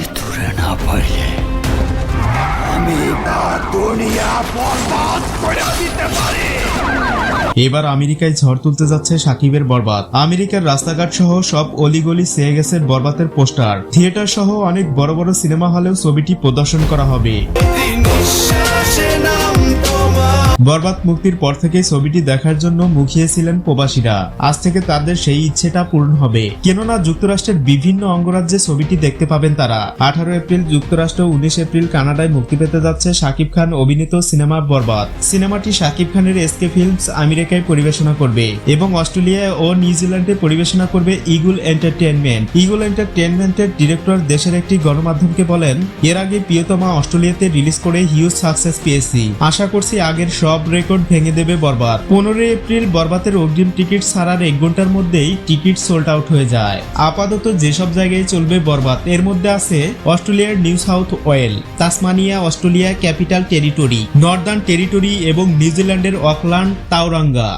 আমি তোরে না পাইলে আমি দুনিয়া বরবাদ করে দিতে পারি। এবার আমেরিকায় ঝড় তুলতে যাচ্ছে সাকিবের বরবাদ। আমেরিকার রাস্তাঘাট সহ সব অলিগলি সেয়ে গেছে বরবাতের পোস্টার। থিয়েটার সহ অনেক বড় বড় সিনেমা হলেও ছবিটি প্রদর্শন করা হবে। বরবাদ মুক্তির পর থেকেই ছবিটি দেখার জন্য মুখিয়েছিলেন প্রবাসীরা। আজ থেকে তাদের সেই ইচ্ছেটা পূরণ হবে। কেননা যুক্তরাষ্ট্রের বিভিন্ন অঙ্গরাজ্যে ছবিটি দেখতে পাবেন তারা। আঠারো এপ্রিল যুক্তরাষ্ট্র, উনিশ এপ্রিল কানাডায় মুক্তি পেতে যাচ্ছে শাকিব খান অভিনীত সিনেমা বরবাদ। সিনেমাটি শাকিব খানের এসকে ফিল্মস আমেরিকায় পরিবেশনা করবে এবং অস্ট্রেলিয়া ও নিউজিল্যান্ডে পরিবেশনা করবে ইগুল এন্টারটেনমেন্ট ইগুল এন্টারটেনমেন্টের ডিরেক্টর দেশের একটি গণমাধ্যমকে বলেন, এর আগে প্রিয়তমা অস্ট্রেলিয়াতে রিলিজ করে হিউজ সাকসেস পেয়েছি। আশা করছি আগের সব রেকর্ড ভেঙে দেবে বরবাদ। পনেরোই এপ্রিল বরবাতের অগ্রিম টিকিট ছাড়ার এক ঘণ্টার মধ্যেই টিকিট সোল্ড আউট হয়ে যায়। আপাতত যেসব জায়গায় চলবে বরবাদ, এর মধ্যে আছে অস্ট্রেলিয়ার New South Wales, Tasmania, Australia Capital Territory, Northern Territory এবং নিউজিল্যান্ডের অকল্যান্ড, তাওরাঙ্গা।